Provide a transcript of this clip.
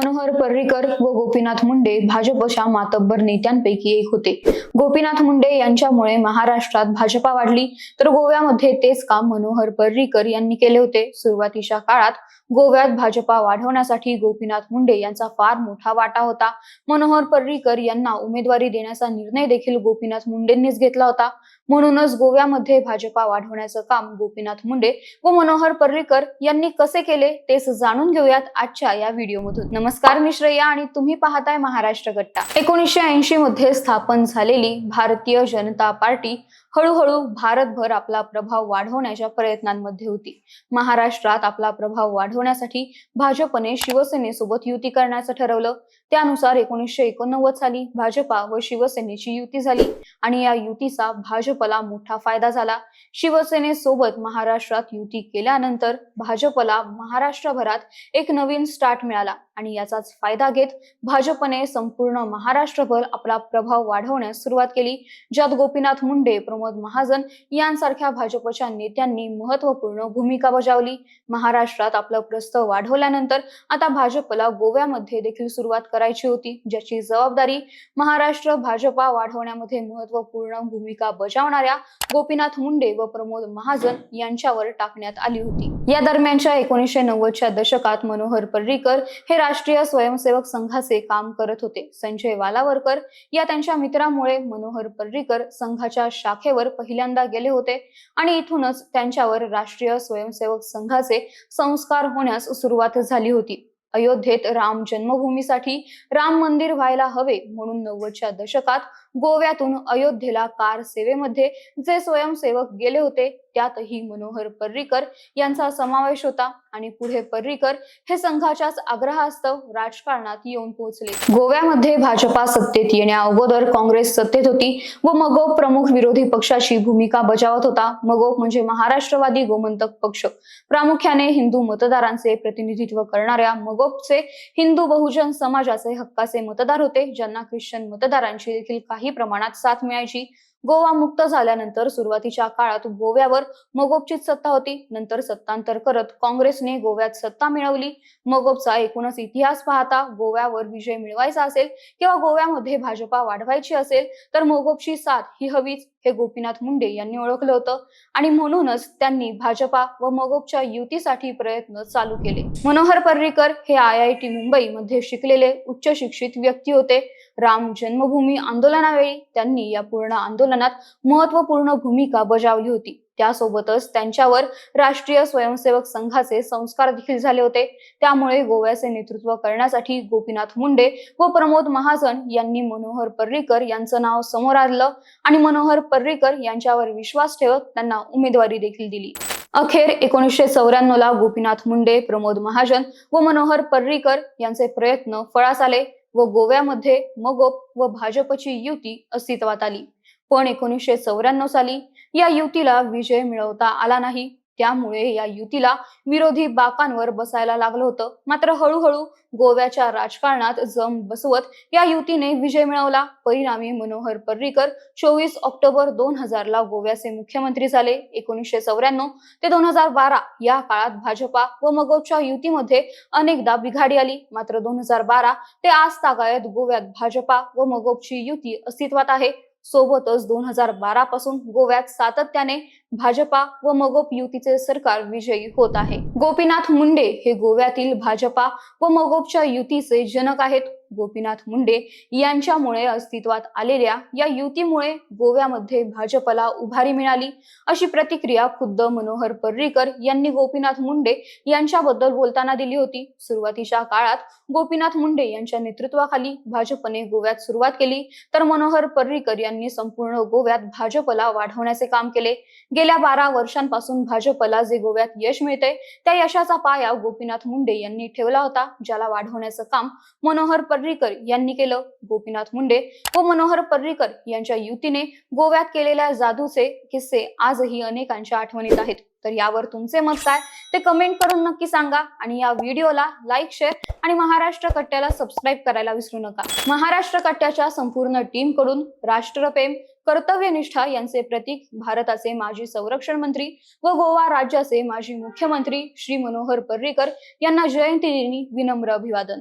मनोहर पर्रीकर व गोपीनाथ मुंडे भाजपच्या मातब्बर नेत्यांपैकी एक होते. गोपीनाथ मुंडे यांच्यामुळे महाराष्ट्रात भाजपा वाढली तर गोव्यामध्ये तेच काम मनोहर पर्रीकर यांनी केले होते. सुरुवातीच्या काळात गोव्यात भाजपा वाढवण्यासाठी गोपीनाथ मुंडे यांचा फार मोठा वाटा होता. मनोहर पर्रीकर यांना उमेदवारी देण्याचा निर्णय देखील गोपीनाथ मुंडेंनीच घेतला होता. म्हणूनच गोव्यामध्ये भाजपा वाढवण्याचं काम गोपीनाथ मुंडे व मनोहर पर्रीकर यांनी कसे केले तेच जाणून घेऊयात आजच्या या व्हिडिओमधून. नमस्कार. मी श्रेया आणि तुम्ही पाहताय महाराष्ट्र गट्टा. एकोणीसशे ऐंशी मध्ये स्थापन झालेली भारतीय जनता पार्टी हळूहळू भारतभर आपला प्रभाव वाढवण्याच्या प्रयत्नांमध्ये होती. महाराष्ट्रात आपला प्रभाव वाढवण्यासाठी भाजपने शिवसेनेसोबत युती करण्याचं ठरवलं. त्यानुसार एकोणीसशे एकोणनव्वद साली भाजपा व शिवसेनेची युती झाली आणि या युतीचा भाजपला मोठा फायदा झाला. शिवसेनेसोबत महाराष्ट्रात युती केल्यानंतर भाजपला महाराष्ट्रभरात एक नवीन स्टार्ट मिळाला आणि याचाच फायदा घेत भाजपने संपूर्ण महाराष्ट्रभर आपला प्रभाव वाढवण्यास सुरुवात केली. ज्यात गोपीनाथ मुंडे प्रमोद महाजन यांसारख्या भाजपच्या नेत्यांनी महत्त्वपूर्ण भूमिका बजावली. महाराष्ट्रात आपलं प्रस्ताव वाढवल्यानंतर आता भाजपला गोव्यामध्ये देखील सुरुवात करायची होती ज्याची जबाबदारी महाराष्ट्र भाजपा वाढवण्यामध्ये महत्त्वपूर्ण भूमिका बजावणाऱ्या गोपीनाथ मुंडे व प्रमोद महाजन यांच्यावर टाकण्यात आली होती. या दरम्यानच्या एकोणीसशे नव्वदच्या दशकात मनोहर पर्रीकर हे राष्ट्रीय स्वयंसेवक संघाचे काम करत होते. संजय वालावरकर या त्यांच्या मित्रामुळे मनोहर पर्रीकर संघाच्या शाखे संस्थेवर पहिल्यांदा गेले होते आणि इथूनच त्यांच्यावर राष्ट्रीय स्वयंसेवक संघाचे संस्कार होण्यास सुरुवात झाली होती. अयोध्येत राम जन्मभूमीसाठी राम मंदिर व्हायला हवे म्हणून नव्वदच्या दशकात गोव्यातून अयोध्येला कार सेवेमध्ये जे स्वयंसेवक गेले होते त्यातही मनोहर पर्रीकर यांचा समावेश होता. आणि पुढे पर्रीकर हे संघाच्याच आग्रहास्तव राजकारणात येऊन पोहोचले. गोव्यामध्ये भाजपा सत्तेत येण्या अगोदर काँग्रेस सत्तेत होती व मगोप प्रमुख विरोधी पक्षाची भूमिका बजावत होता. मगोप म्हणजे महाराष्ट्रवादी गोमंतक पक्ष. प्रामुख्याने हिंदू मतदारांचे प्रतिनिधित्व करणाऱ्या मगोपचे हिंदू बहुजन समाजाचे हक्काचे मतदार होते ज्यांना ख्रिश्चन मतदारांची देखील काही प्रमाणात साथ मिळायची. गोवा मुक्त झाल्यानंतर सुरुवातीच्या काळात गोव्यावर मगोपचीच सत्ता होती. नंतर सत्तांतर करत काँग्रेसने गोव्यात सत्ता मिळवली. मगोपचा एकूणच इतिहास पाहता गोव्यावर विजय मिळवायचा असेल किंवा गोव्यामध्ये भाजपा वाढवायची असेल तर मगोपची साथ ही हवीच. हे गोपीनाथ मुंडे यांनी ओळखलं होतं. आणि म्हणूनच त्यांनी भाजपा व मगोपच्या युतीसाठी प्रयत्न चालू केले. मनोहर पर्रीकर हे आय आय टी मुंबई मध्ये शिकलेले उच्च शिक्षित व्यक्ती होते. राम जन्मभूमी आंदोलनावेळी त्यांनी या पूर्ण आंदोलनात महत्त्वपूर्ण भूमिका बजावली होती. त्यासोबतच त्यांच्यावर राष्ट्रीय स्वयंसेवक संघाचे संस्कार देखील झाले होते. त्यामुळे गोव्याचे नेतृत्व करण्यासाठी गोपीनाथ मुंडे व प्रमोद महाजन यांनी मनोहर पर्रीकर यांचं नाव समोर आणलं आणि मनोहर पर्रीकर यांच्यावर विश्वास ठेवत त्यांना उमेदवारी देखील दिली. अखेर एकोणीसशे चौऱ्याण्णव ला गोपीनाथ मुंडे प्रमोद महाजन व मनोहर पर्रीकर यांचे प्रयत्न फळास आले व गोव्यामध्ये मगोप व भाजपची युती अस्तित्वात आली. पण एकोणीसशे चौऱ्याण्णव साली या युतीला विजय मिळवता आला नाही. त्यामुळे या युतीला विरोधी बाकांवर बसायला लागलं होतं. मात्र हळूहळू गोव्याच्या राजकारणात जम बसवत या युतीने विजय मिळवला. परिणामी मनोहर पर्रीकर चोवीस ऑक्टोबर दोन हजार ला गोव्याचे मुख्यमंत्री झाले. एकोणीसशे चौऱ्याण्णव ते दोन हजार बारा या काळात भाजपा व मगोच्या युतीमध्ये अनेकदा बिघाडी आली. मात्र दोन हजार बारा ते आज तागायत गोव्यात भाजपा व मगोबची युती अस्तित्वात आहे. सोबतच दोन हजार बारा पासून गोव्यात सातत्याने भाजपा व मगोप युतीचे सरकार विजयी होत आहे. गोपीनाथ मुंडे हे गोव्यातील भाजपा व मगोपच्या युतीचे जनक आहेत. गोपीनाथ मुंडे यांच्यामुळे अस्तित्वात आलेल्या या युतीमुळे गोव्यामध्ये भाजपला उभारी मिळाली. अशी प्रतिक्रिया खुद्द मनोहर पर्रीकर यांनी गोपीनाथ मुंडे यांच्याबद्दल बोलताना दिली होती. सुरुवातीच्या काळात गोपीनाथ मुंडे यांच्या नेतृत्वाखाली भाजपने गोव्यात सुरुवात केली. तर मनोहर पर्रीकर यांनी संपूर्ण गोव्यात भाजपला वाढवण्याचे काम केले. गेल्या बारा वर्षांपासून भाजपला जे गोव्यात यश मिळते त्या यशाचा पाया गोपीनाथ मुंडे यांनी ठेवला होता ज्याला वाढवण्याचं काम मनोहर पर्रीकर यांनी केलं. गोपीनाथ मुंडे व मनोहर पर्रीकर यांच्या युतीने गोव्यात केलेल्या जादूचे किस्से आजही अनेकांच्या आठवणीत आहेत. तर यावर तुमचे मत काय? ते कमेंट करून नक्की सांगा आणि या व्हिडिओला लाईक शेअर आणि महाराष्ट्र कट्ट्याला सबस्क्राईब करायला विसरू नका. महाराष्ट्र कट्ट्याच्या संपूर्ण टीमकडून राष्ट्रप्रेम कर्तव्यनिष्ठा यांचे प्रतीक भारताचे माजी संरक्षण मंत्री व गोवा राज्याचे माजी मुख्यमंत्री श्री मनोहर पर्रीकर यांना जयंतीदिनी विनम्र अभिवादन.